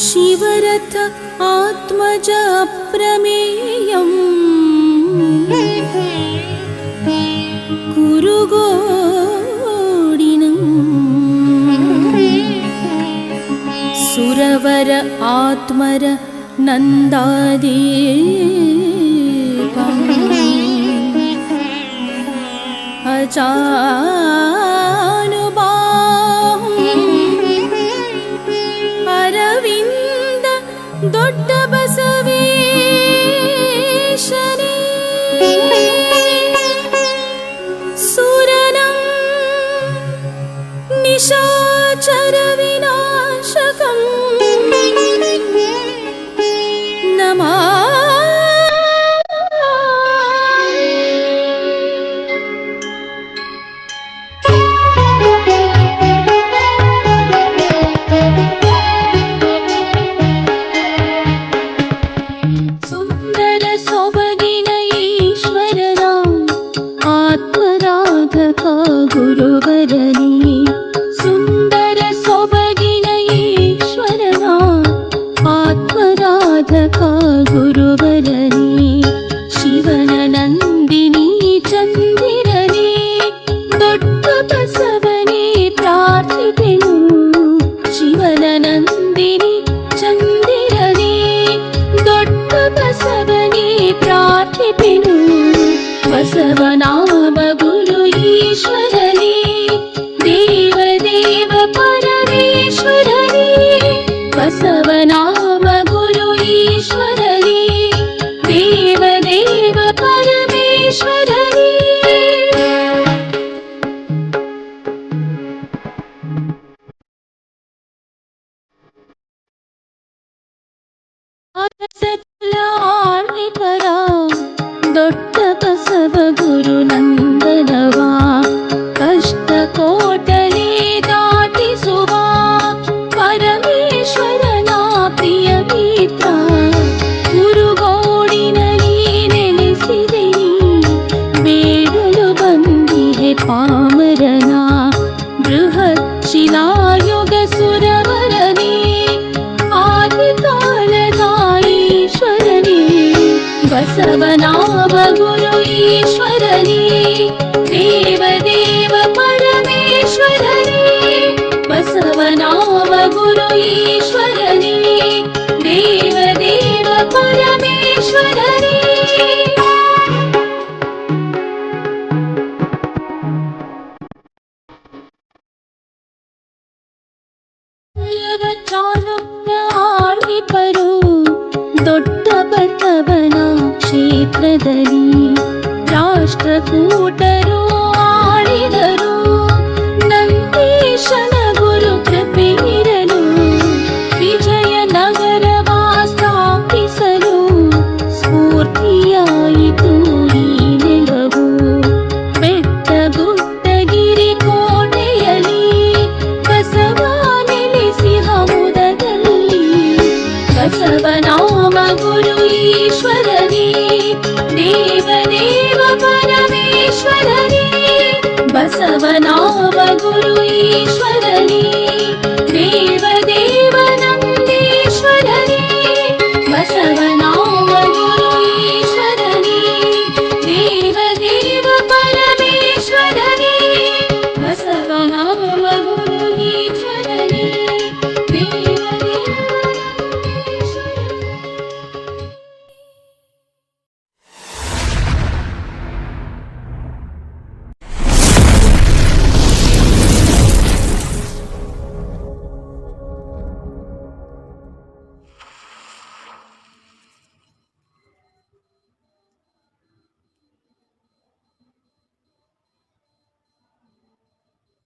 शिवरथ आत्मजप्रमेयम्। कुरुगोडिनम् सुरवर आत्मर आत्मरनन्दादि अचा ஆண்டவனா बसव गुरु गुरुईश्वरी देवदेव परमेश्वरी बसव गुरु गुरुयी ಬಸವನ ಕ್ಷೇತ್ರದಲ್ಲಿ ರಾಷ್ಟ್ರಕೂಟರು ಆಳಿದರು, ನಂದೀಶನ ಗುರು ಕೃಪೆ ವಿಜಯನಗರ ವಿಜಯನಗರವ ಸ್ಥಾಪಿಸಲು ಸ್ಫೂರ್ತಿಯಾಯಿತು ಬೆಟ್ಟ ಗುಡ್ಡಗಿರಿ ಕೋಟೆಯಲಿ ಬಸವ ಬಸವನಾಮ गुरु ईश्वरने देवदेव परमेश्वरने बसवनाम गुरु ईश्वरने देवदेव